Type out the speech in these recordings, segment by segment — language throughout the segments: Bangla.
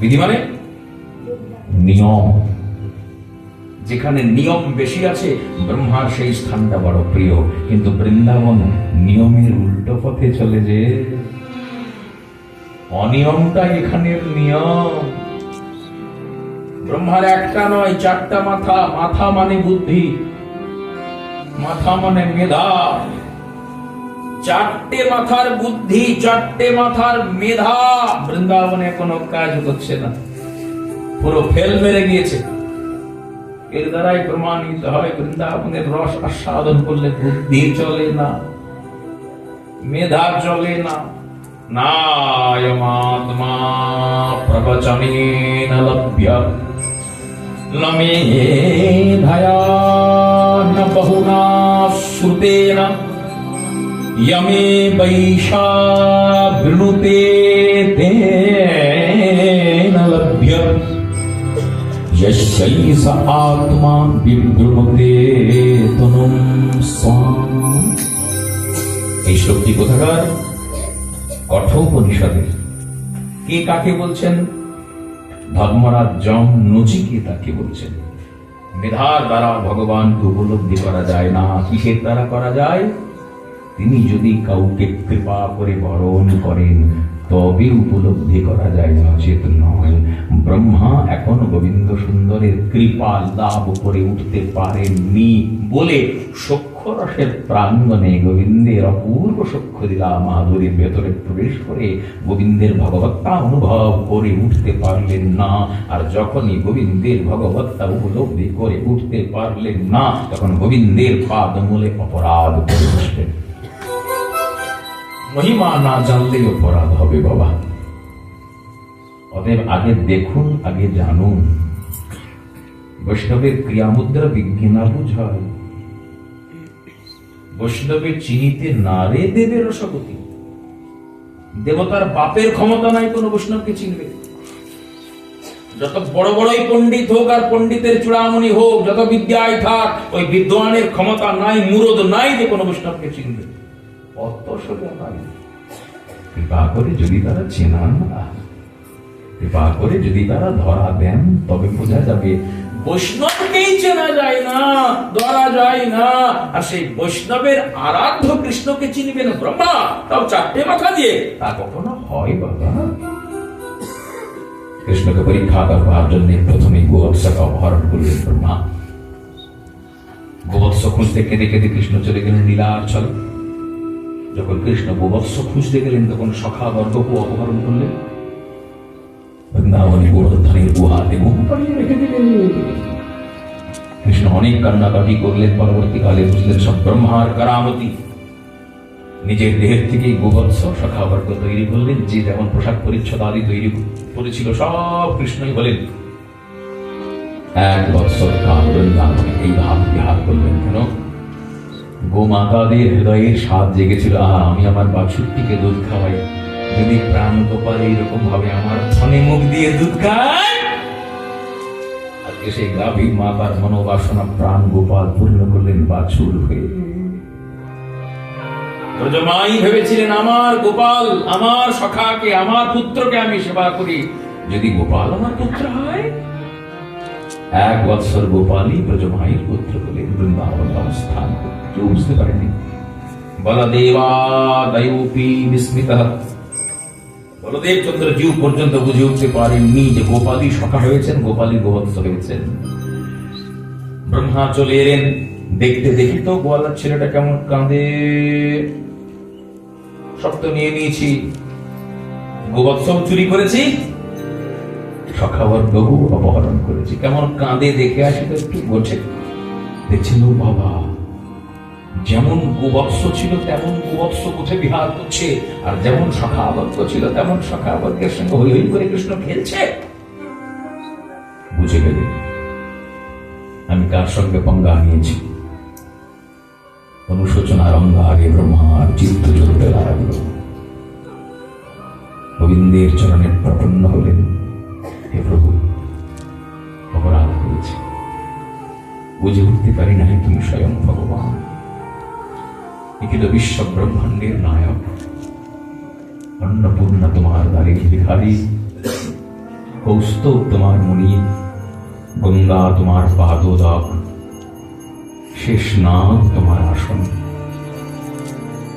বিধি মানে? নিয়ম। যেখানে নিয়ম বেশি আছে, ব্রহ্মার সেই স্থানটা বড় প্রিয়। কিন্তু বৃন্দাবন নিয়মের উল্টো পথে চলে যে। অনিয়মটা এখানের নিয়ম। ব্রহ্মার একটা নয়, চারটা মাথা। মাথা মানে বুদ্ধি। মাথা মানে মেধা। চারটে মাথার বুদ্ধি, চারটে মাথার মেধা। বৃন্দাবনে কোনো কাজ করছে না। পুরো ফেল মেরে গিয়েছে। এর দ্বারাই প্রমাণিত হয়, বৃন্দাবনের রস আস্বাদন করলে বুদ্ধি চলে না, মেধা চলে না। নায়মাত্মা প্রবচনেন লভ্য লমেধয়া ন বহুনা শ্রুতেন यमे वैशा वृणुते तेन लभ्य यस्यै स आत्मा বিবৃণুতে তনুম স্বাম এই শক্তি কোথাকার কঠোপনিষদের কে কাকে বলছেন ধর্মরাজ জম নচিকেতাকে বলছেন মেধার দ্বারা ভগবানকে উপলব্ধি করা যায় না কিসের দ্বারা করা যায় তিনি যদি কাউকে কৃপা করে বরণ করেন, তবে উপলব্ধি করা যায় নচেত নয়। ব্রহ্মা এখন গোবিন্দ সুন্দরের কৃপা লাভ করে উঠতে পারেননি বলে সক্ষরসের প্রাঙ্গণে গোবিন্দের অপূর্ব সক্ষরীলা মাধুরীর ভেতরে প্রবেশ করে গোবিন্দের ভগবত্তা অনুভব করে উঠতে পারলেন না। আর যখনই গোবিন্দের ভগবত্তা উপলব্ধি করে উঠতে পারলেন না, তখন গোবিন্দের পাদমূলে অপরাধ করে বসলেন। মহিমা না জানলেই অপরাধ হবে বাবা। অতএব আগে দেখুন, আগে জানুন। বৈষ্ণবের ক্রিয়ামুদ্রা বিজ্ঞানা বুঝায় বৈষ্ণবের চিনিতে না রে দেবে রসপতি দেবতার বাপের ক্ষমতা নাই কোন বৈষ্ণবকে চিনবে। যত বড় বড়ই পণ্ডিত হোক আর পণ্ডিতের চূড়ামণি হোক, যত বিদ্যায় থাক, ওই বিদ্বানের ক্ষমতা নাই, মুরদ নাই যে কোনো বৈষ্ণবকে চিনবে। সোজা নয় কৃপা করে যদি তারা চেনান কৃপা করে যদি তারা ধরা দেন, তবে বোঝা যাবে বৈষ্ণবকেই চেনা যায় না, ধরা যায় না। আর সেই বৈষ্ণবের আরাধ্য কৃষ্ণকে ব্রহ্মা, তাও চারটে মাথা দিয়ে। তা কখনো হয় বাবা? কৃষ্ণকে পরীক্ষা করবার জন্য প্রথমে অপহরণ করলেন ব্রহ্মা। গোবৎস খুঁজতে কেঁদে কেঁদে কৃষ্ণ চলে গেলেন নীলাচল যখন কৃষ্ণ গোবৎস খুঁজতে গেলেন, তখন সখা বর্গকে অপহরণ করলেন। বৃন্দাবনী গোবর্ধনের গুহাতে মুখ পাড়িয়ে রেখে দিলেন। কৃষ্ণ অনেক কান্নাকাটি করলেন, পরবর্তীকালে বুঝলেন সব ব্রহ্মার কারামতি। নিজের দেহের থেকে গোবৎস সখাবর্গ তৈরি করলেন, যে যেমন পোশাক পরিচ্ছদ আদি তৈরি করেছিল, সব কৃষ্ণই বলেন। এক বৎসর কাল বৃন্দাবনে এই ভাব বিহার করলেন কেন? গোমাতাদের হৃদয়ের স্বাদ জেগেছিল। আহা, আমি আমার বাছুরটিকে দুধ খাওয়াই। যদি প্রাণ গোপাল এইরকম ভাবে আমার ফনে মুখ দিয়ে দুধ খায়, আজকে সেই গাভী মাতার মনোবাসনা প্রাণ গোপাল পূর্ণ করলেন বাছুর হয়ে। ব্রজমাই ভেবেছিলেন, আমার গোপাল আমার সখাকে, আমার পুত্রকে আমি সেবা করি। যদি গোপাল আমার পুত্র হয় এক বৎসর গোপালই ব্রজমাইয়ের পুত্র হলেন বৃন্দাবন অবস্থান কেউ বুঝতে পারেনি? বলদেবা দয়োপি বিস্মিত। বলদেব চন্দ্র পর্যন্ত বুঝে উঠতে পারেননি যে গোপালই সখা হয়েছেন গোপালই গোবৎস হয়েছেন। ব্রহ্মা চলে এলেন, দেখতে দেখি তো গোয়ালার ছেলেটা কেমন কাঁদে। সব তো নিয়ে নিয়েছি। গোবৎসব চুরি করেছি? সখাবর বহু অপহরণ করেছি। কেমন কাঁদে দেখে আসি তো একটু গোছে দেখছিল বাবা, যেমন গোবৎস ছিল তেমন গোবৎস কোথায় বিহার করছে, আর যেমন সখাবর্গ ছিল তেমন সখাবর্গের সঙ্গে হই হই করে কৃষ্ণ খেলছে। বুঝে গেলে। আমি কার সঙ্গে পঙ্গা নিয়েছি। অনুশোচনার অঙ্গারে ব্রহ্মার চিত্ত জ্বলতে লাগল গোবিন্দের চরণে প্রপন্ন হলেন। হে প্রভু, অপরাধ করেছি। বুঝে উঠতে পারি না তুমি স্বয়ং ভগবান। নিখিল বিশ্ব ব্রহ্মাণ্ডের নায়ক, অন্নপূর্ণা তোমার দ্বারে ভিখারি কৌস্তব তোমার মণি গঙ্গা তোমার পাদোদক শেষ নাগ তোমার আসন।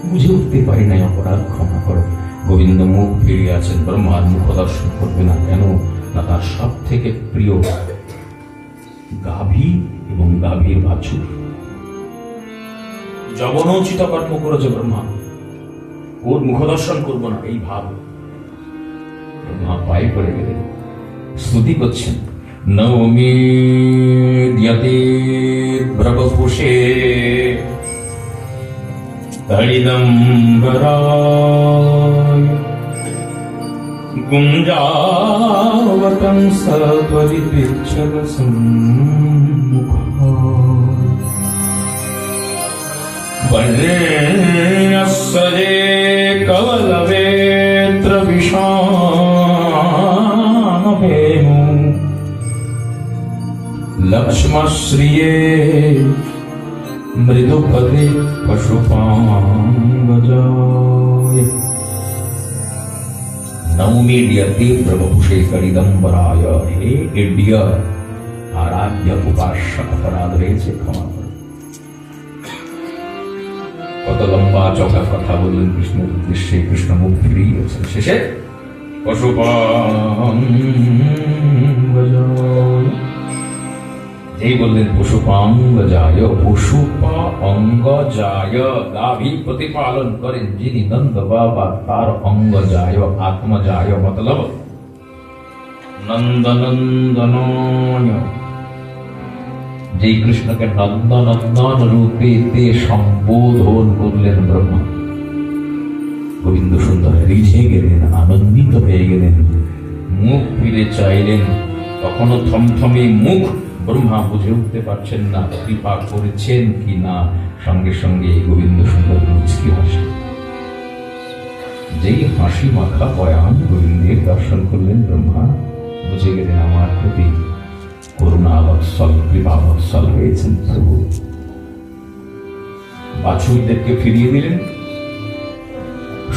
বুঝে উঠতে পারি নাই অপরাধ, ক্ষমা করো। গোবিন্দ মুখ ফিরিয়ে আছেন, ব্রহ্মার মুখ দর্শন করবে না কেন? না তার সব থেকে প্রিয় গাভী এবং গাভীর বাছুর। জবনোচিত কর্ম করেছে ব্রহ্মা। ওর মুখ দর্শন করব না, এই ভাব। ব্রহ্মা পায়ে পড়ে গেলেন। স্তুতি করছেন। নবমী দ্যতে ব্রবপুষে गुञ्जावतं सत्वरिपेक्षकसम्मुखा वर्णस्रजे कवलवेत्रविषामहेमु लक्ष्मश्रिये मृदुपदे पशुपाङ्गजा नवमी डियते प्रभुषे करिदम्बराय हे इड्य आराध्य उपास्य अपराध রয়েছে ক্ষমা করো কত লম্বা চকা কথা বললেন কৃষ্ণের উদ্দেশ্যে কৃষ্ণ মুখ ফিরিয়েছেন শেষে পশুপাঙ্গজায় যেই বললেন পশুপাঙ্গ যায় পশুপা অঙ্গ যায় গাভী প্রতিপালন করেন যিনি নন্দ বাবা তার অঙ্গ যায় আত্ম যায় মতলব নন্দনন্দনয়। যেই কৃষ্ণকে নন্দনন্দন রূপে তে সম্বোধন করলেন ব্রহ্মা গোবিন্দ সুন্দর রিঝে গেলেন, আনন্দিত হয়ে গেলেন, মুখ ফিরে চাইলেন, তখনও থমথমে মুখ ব্রহ্মা বুঝে উঠতে পারছেন না, কৃপা করেছেন কি না, সঙ্গে সঙ্গে এই গোবিন্দ সুন্দর মুচকি হাসি যেই হাসি মাখা বয়ান গোবিন্দের দর্শন করলেন ব্রহ্মা, বুঝে গেলেন আমার প্রতি করুণা বৎসল কৃপা হয়েছেন প্রভু। বাছুরদেরকে ফিরিয়ে দিলেন,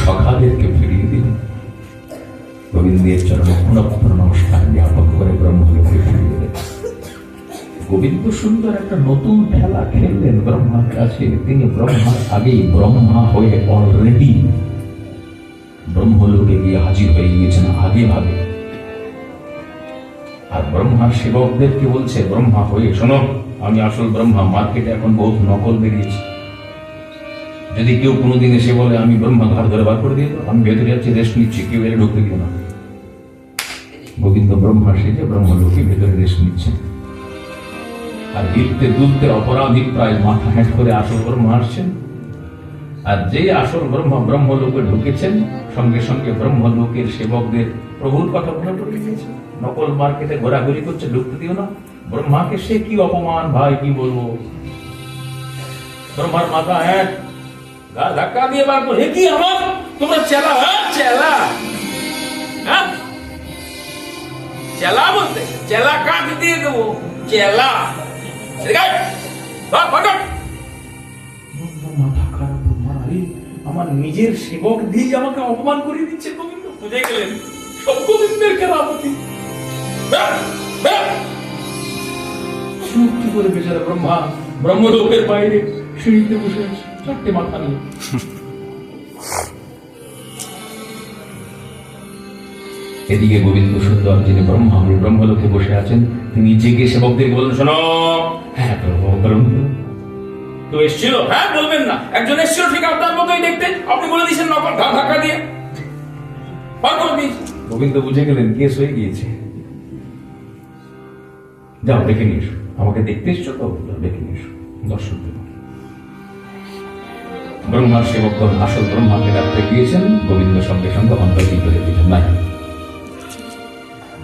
সখাদেরকে ফিরিয়ে দিলেন। গোবিন্দের চরণ পুনঃ নমস্কার জ্ঞাপন করে ব্রহ্মলোকে ফিরিয়ে দিলেন। গোবিন্দ সুন্দর একটা নতুন খেলা খেললেন ব্রহ্মার কাছে। তিনি ব্রহ্মার আগেই ব্রহ্মা হয়ে অলরেডি ব্রহ্মলোকে গিয়ে হাজির হয়ে গিয়েছেন আগে ভাগে। আর ব্রহ্মার সেবকদেরকে বলছে? ব্রহ্মা হয়ে, শোনো, আমি আসল ব্রহ্মা, মার্কেটে এখন বহুত নকল বেরিয়েছি। যদি কেউ কোনোদিন এসে বলে, আমি ব্রহ্মা, ঘর ধরে বার করে দিয়ে আমি ভেতরে যাচ্ছি, রেস্ট নিচ্ছি, কেউ এলে ঢুকতে দিও না গোবিন্দ ব্রহ্মা সেজে ব্রহ্মলোকে ভেতরে রেস্ট নিচ্ছেন। আর হিলতে দুলতে অপরাধী প্রায় মাথা হেঁট করে আসল ব্রহ্মা আসছেন। আর যে আসল ব্রহ্মা ব্রহ্মলোকে ঢুকেছেন সঙ্গে সঙ্গে ব্রহ্মলোকের সেবকদের প্রভুর কথা পড়ে গিয়েছে নকল মার্কেটে ঘোরাঘুরি করছে ঢুকতে দিও না। ব্রহ্মাকে সে কি অপমান? ভাই কি বলব? ব্রহ্মার মাথা এক গা ধাক্কা দিয়ে বার করে, কি আমার? তোমরা চেলা হ্যাঁ চেলা। হ্যাঁ? চেলা বলতে চেলা কাঠ দিয়ে দেবো? চেলা। আমার নিজের সেবক দিয়ে আমাকে অপমান করে দিচ্ছে গোবিন্দ। বুঝে গেলেন? সব গোবিন্দের কেরামতি। মুক্তি করে বেচারা ব্রহ্মা? ব্রহ্মলোকের বাইরে সিঁড়িতে বসে চারটে মাথা নিয়ে। এদিকে গোবিন্দ সুন্দর যিনি ব্রহ্মা ব্রহ্মলোকে বসে আছেন তিনি জেগে সেবকদেরকে বললেন শোনো হ্যাঁ প্রভু ব্রহ্ম। তো এসছিল? হ্যাঁ বলবেন না। একজন এসছিল ঠিক আপনার মতোই দেখতে। আপনি বলে দিয়েছেন নকল ঘা ধাক্কা দিয়ে। করে গোবিন্দ বুঝে গেলেন কেস হয়ে গিয়েছে। যাও দেখে নিয়ে এসো। আমাকে দেখতে এসছো তো? নিয়ে এসো। দর্শন দেবো। ব্রহ্মার সেবকগণ আসল ব্রহ্মাকে ডাকতে গিয়েছেন। গোবিন্দ সঙ্গে সঙ্গে অন্তর্হিত হয়ে দিয়েছেন নাই।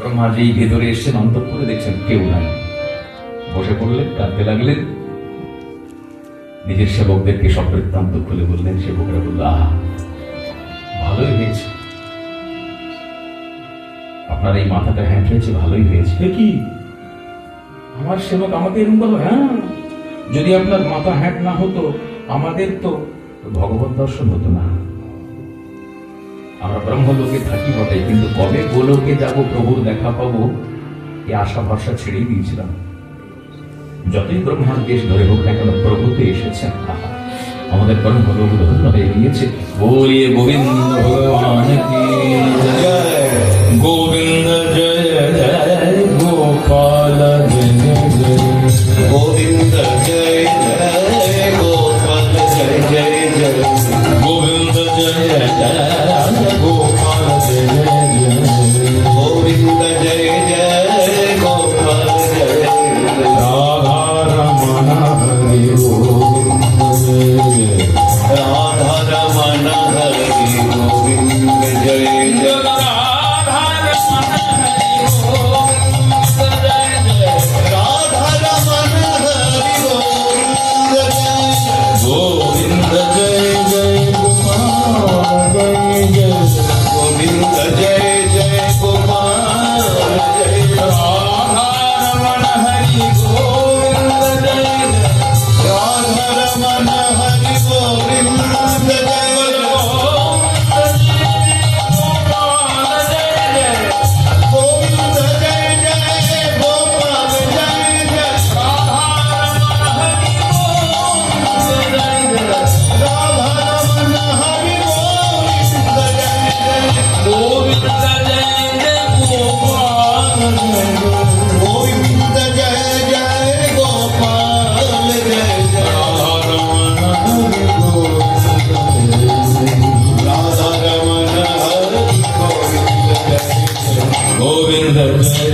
ব্রহ্মা যেই ভেতরে এসছেন অন্তর করে দেখছেন কেউ নাই। বসে পড়লেন কাঁদতে লাগলেন। নিজের সেবকদেরকে সব বৃত্তান্ত খুলে বললেন সেবকরা বলল আহা ভালোই হয়েছে। আপনার এই মাথাটা হ্যাঁ হয়েছে ভালোই হয়েছে। কি? আমার সেবক আমাকে এরকম বলো হ্যাঁ যদি আপনার মাথা হ্যাট না হতো আমাদের তো ভগবত দর্শন হতো না। আমরা ব্রহ্মলোকে থাকি বটে, কিন্তু কবে গোলোকে যাব প্রভুর দেখা পাবো এই আশা ভরসা ছেড়েই দিয়েছিলাম। যতই ব্রহ্মার দেশ ধরে হোক না কেন প্রভুতে এসেছেন আমাদের ব্রহ্মলোক ধন্য হয়ে গিয়েছে। বলিয়ে গোবিন্দ ভগবান কি? গোবিন্দ জয় Deus.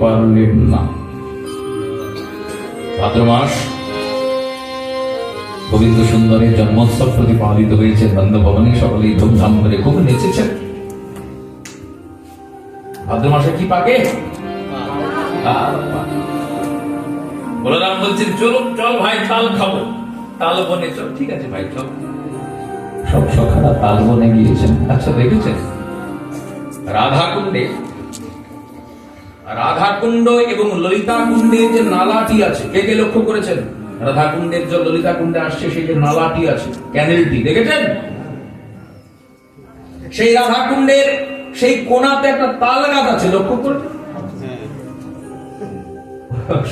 পারলেন না। গোবিন্দ সুন্দরের জন্মোৎসব প্রতিপালিত হয়েছে সকলেই ধুমধাম করে খুব নেচেছেন ভাদ্র মাসে কি পাকে? বলরাম বলছেন চলো চল ভাই, তাল খাব। তাল বনে চল। ঠিক আছে ভাই, চল। সব সখারা তাল বনে গিয়েছেন। আচ্ছা দেখেছেন? রাধা কুণ্ডে রাধা কুণ্ড এবং ললিতা কুণ্ডের যে নালাটি আছে, কে কে লক্ষ্য করেছেন? রাধা কুণ্ডের যে ললিতা কুণ্ডে আসছে, সেই যে নালাটি আছে, ক্যানেলটি, দেখেছেন? সেই রাধা কুণ্ডের সেই কোনাতে একটা তাল গাছ আছে, লক্ষ্য করেছেন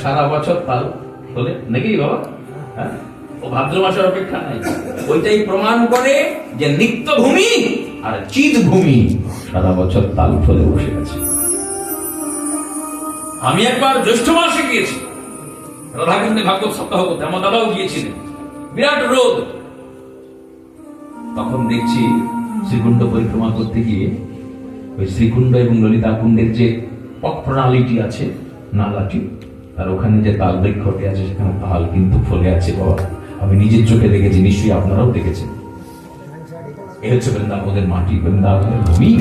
সারা বছর তাল তোলে, নাকি বাবা? হ্যাঁ? ও ভাদ্র মাসের অপেক্ষা নাই। ওইটাই প্রমাণ করে যে নিত্য ভূমি আর চিত ভূমি সারা বছর তাল ফলে বসে আছে। আমি একবার জ্যৈষ্ঠ মাসে গিয়েছি। রাধাকুণ্ডে ভাগবত সপ্তাহ করতে আমার দাদাও গিয়েছিলেন। বিরাট রোদ। তখন দেখছি শ্রীকুণ্ড পরিক্রমা করতে গিয়ে ওই শ্রীকুণ্ড এবং ললিতা কুণ্ডের যে প্রণালীটি আছে, নালাটি আর ওখানে যে তাল বৃক্ষটি আছে, সেখানে তাল কিন্তু ফলে আছে বাবা। আমি নিজের চোখে দেখেছি, নিশ্চয়ই আপনারাও দেখেছেন। এ হচ্ছে বৃন্দাবনের মাটি, বৃন্দাবনের ভূমি?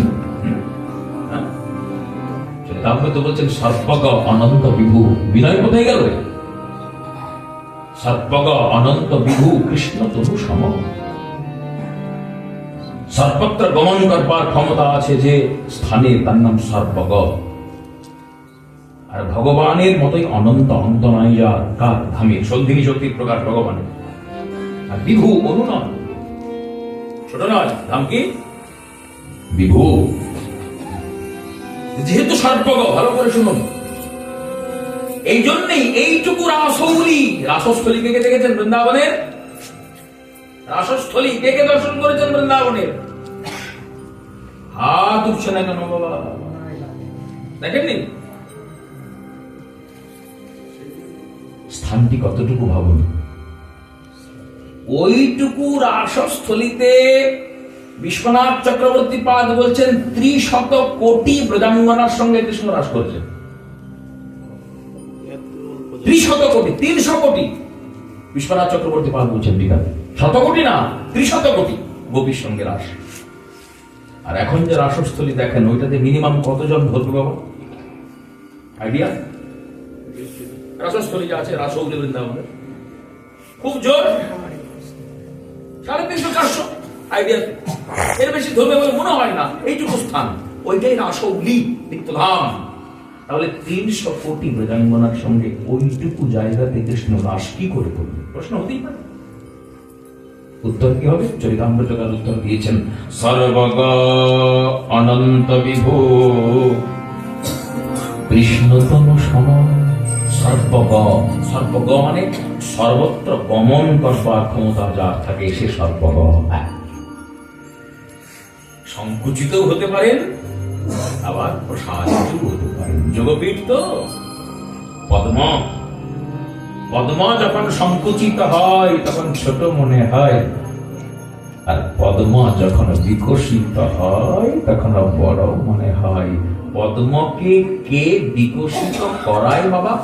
তারপরে তো বলছেন, সর্বগ অনন্ত বিভু। বিনয় কোথায় গেল? সর্বগ অনন্ত বিভু, কৃষ্ণ তনু সম। সর্বত্র গমন করবার ক্ষমতা আছে যে, স্থানে তার নাম সর্বগ। আর ভগবানের মতোই অনন্ত অন্ত নাই যার কার ধামের সন্ধিনী শক্তির প্রকাশ ভগবানের। আর বিভু অনু নয় ছোট নয় ধাম কি? বিভু। যেহেতু সর্বগ ভালো করে শুনুন। এই জন্যই এইটুকু রাসৌলি, রাসস্থলী কে কে দেখেছেন বৃন্দাবনের? রাসস্থলী কে কে দর্শন করেছেন বৃন্দাবনের? হাত উঠছে না কেন বাবা? দেখেননি? স্থানটি কতটুকু ভাবুন? ওইটুকু রাসস্থলীতে বিশ্বনাথ চক্রবর্তী পাদ বলছেন, ত্রিশত কোটি প্রজাঙ্গনার সঙ্গে কৃষ্ণ রাস করেছেন। ত্রিশত কোটি, তিনশো কোটি। বিশ্বনাথ চক্রবর্তী পাল বলছেন বিঘাতে শত কোটি না, ত্রিশত কোটি গোপীর সঙ্গে রাস আর এখন যে রাসস্থলী দেখেন, ওইটাতে মিনিমাম কতজন ধরবে বাবা? আইডিয়া রাসস্থলী যা আছে, রাসৌলি বৃন্দাবনের খুব জোর? সাড়ে তিনশো, চারশো। আইডিয়া এর বেশি বলে মনে হয় না। এইটুকু স্থান। ওইটাই রাসৌলি নিত্যধাম তাহলে তিনশো কোটি মৃগাঙ্গনার সঙ্গে ওইটুকু জায়গাতে কৃষ্ণ রাস কি করে করবে? প্রশ্ন হতেই পারে। উত্তর কি হবে? চরিতাম্বরকার উত্তর দিয়েছেন। সর্বগ অনন্ত কৃষ্ণতম সর্বগ। সর্বগ মানে সর্বত্র গমন করবার ক্ষমতা যার থাকে সে সর্বগ। সংকুচিত হতে পারেন, আবার প্রসারিত হতে পারেন। যোগপীঠ তো পদ্ম। পদ্ম যখন সংকুচিত হয়, তখন ছোট মনে হয়। আর পদ্ম যখন বিকশিত হয়, তখন বড় মনে হয়। পদ্মকে কে বিকশিত করায় বাবা?